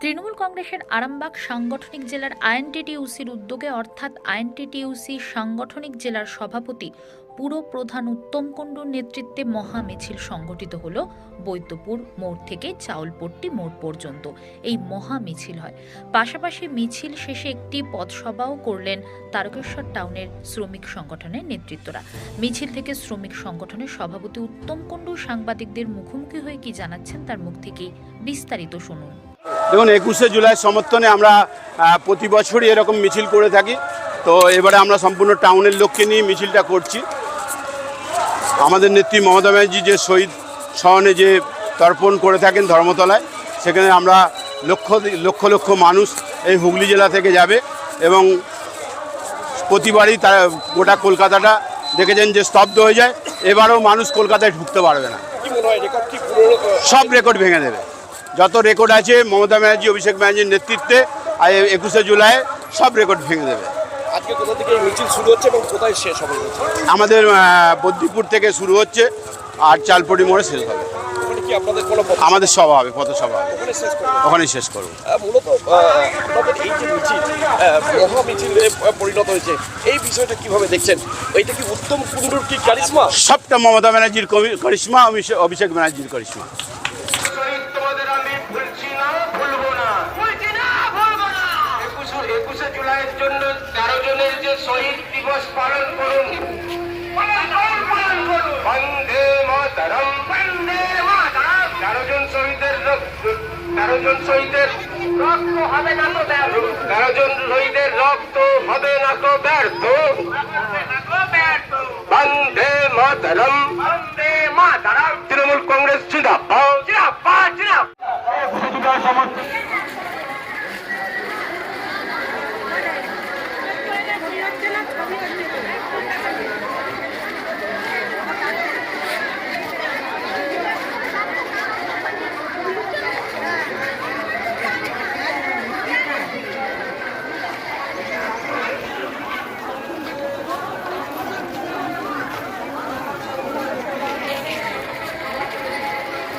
তৃণমূল কংগ্রেসের আরামবাগ সাংগঠনিক জেলার আইএনটিটিউসির উদ্যোগে অর্থাৎ আইএনটিটিউসি সাংগঠনিক জেলার সভাপতি পুরো প্রধান উত্তম কুণ্ডুর নেতৃত্বে মহা মিছিল সংগঠিত হল বৈদ্যপুর মোড় থেকে চাউলপট্টি মোড় পর্যন্ত। এই মহা মিছিল হয়। পাশাপাশি মিছিল শেষে একটি পথসভাও করলেন তারকেশ্বর টাউনের শ্রমিক সংগঠনের নেতৃত্বরা। মিছিল থেকে শ্রমিক সংগঠনের সভাপতি উত্তম কুণ্ডু সাংবাদিকদের মুখোমুখি হয়ে কি জানাচ্ছেন তার মুখ থেকেই বিস্তারিত শুনুন। দেখুন একুশে জুলাই সমর্থনে আমরা প্রতি বছরই এরকম মিছিল করে থাকি। তো এবারে আমরা সম্পূর্ণ টাউনের লোককে নিয়ে মিছিলটা করছি। আমাদের নেত্রী মমতা ব্যানার্জি যে শহীদ সহনে যে তর্পণ করে থাকেন ধর্মতলায় সেখানে আমরা লক্ষ লক্ষ লক্ষ মানুষ এই হুগলি জেলা থেকে যাবে এবং প্রতিবারই তারা গোটা কলকাতাটা দেখেছেন যে স্তব্ধ হয়ে যায়। এবারও মানুষ কলকাতায় ঢুকতে পারবে না। সব রেকর্ড ভেঙে দেবে। যত রেকর্ড আছে মমতা ব্যানার্জি অভিষেক ব্যানার্জির নেতৃত্বে আর একুশে জুলাই সব রেকর্ড ভেঙে দেবে। আজকে কোথা থেকে মিছিল শুরু হচ্ছে এবং কোথায় শেষ হবে আমাদের বদ্রিপুর থেকে শুরু হচ্ছে আর চালপটি মোড়ে শেষ হবে। আপনাদের কোনো আমাদের সভা হবে পথসভা হবে। ওখানে শেষ করব। মূলত আপনাদের এই যে মিছিল মহা মিছিলে পরিণত হয়েছে এই বিষয়টা কীভাবে দেখছেন? এইটা কি উত্তম কুণ্ডুর কি কারিশমা? সবটা মমতা ব্যানার্জির করিশ্মা অভিষেক- অভিষেক ব্যানার্জির করিশ্মা। শহীদ দিবস পালন করুন। বন্দে মাতারম। বন্দে মাতারম। তেরো জন শহীদের রক্ত তেরো জন শহীদের রক্ত হবে না তো ব্যর্থ। তেরো জন শহীদের রক্ত হবে না তো ব্যর্থ। বন্দে মাতারম। বন্দে মাতারম। তৃণমূল কংগ্রেস জিন্দাবাদ। জিন্দাবাদ জিন্দাবাদ বাংলাকে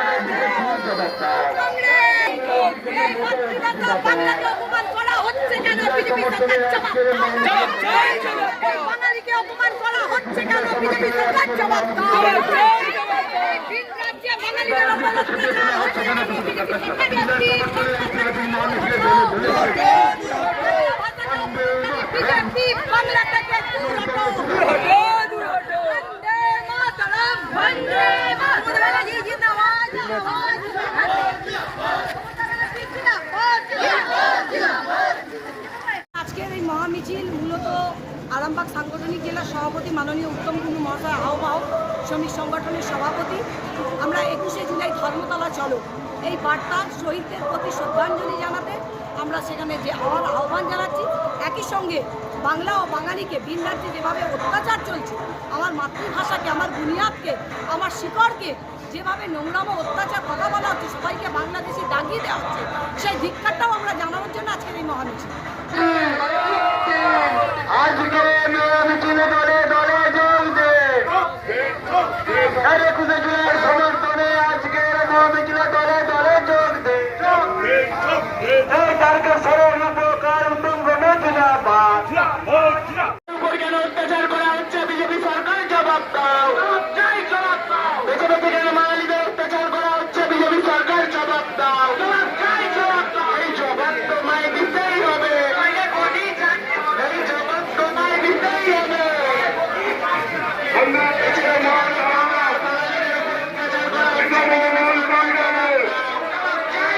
অপমান করা হচ্ছে কেন বিজেপি সরকার জবাব দাও। বাঙালিকে অপমান করা হচ্ছে কেন বিজেপি সরকার জবাব বিজেপি বাংলা থেকে দূর হটো। বন্দে মাতরম, বন্দে মাতরম। জিন্দাবাদ, জিন্দাবাদ, জিন্দাবাদ। আজকের এই মহামিছিল মূলত আরামবাগ সাংগঠনিক জেলার সভাপতি মাননীয় উত্তম কুণ্ডু মহাশয় আহ্বায়ক, শ্রমিক সংগঠনের সভাপতি। আমরা একুশে জুলাই ধর্মতলা চলো। এই বার্তা শহীদদের প্রতি শ্রদ্ধাঞ্জলি জানাতে আমরা সেখানে যে আহ্বান আহ্বান জানাচ্ছি, একই সঙ্গে বাংলা ও বাঙালিকে ভিন রাজ্যে যেভাবে অত্যাচার চলছে, আমার মাতৃভাষাকে, আমার বুনিয়াদকে, আমার শিকড়কে যেভাবে নোংরাম অত্যাচার কথা বলা হচ্ছে, সবাইকে বাংলাদেশি দাগিয়ে দেওয়া হচ্ছে, সেই ধিক্ষারটাও আমরা জানানোর জন্য আজকের এই মহামিছিল। আর একুশে জুলাই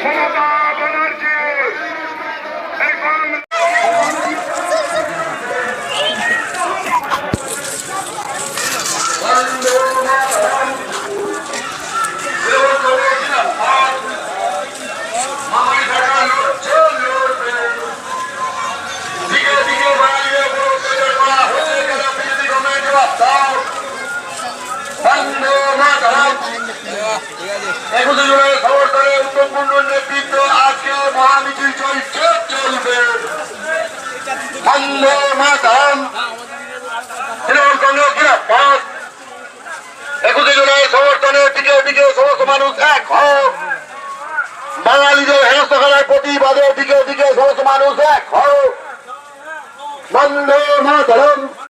সমাধান চলছে চলবে বন্দে মাতারাম তৃণমূল কংগ্রেস জিন্দাবাদ একুশে জুলাই সমর্থনে দিকে দিকে সমস্ত মানুষ এক হোক বাঙালিদের হেনস্থ করার হোক বন্দে মাতারাম।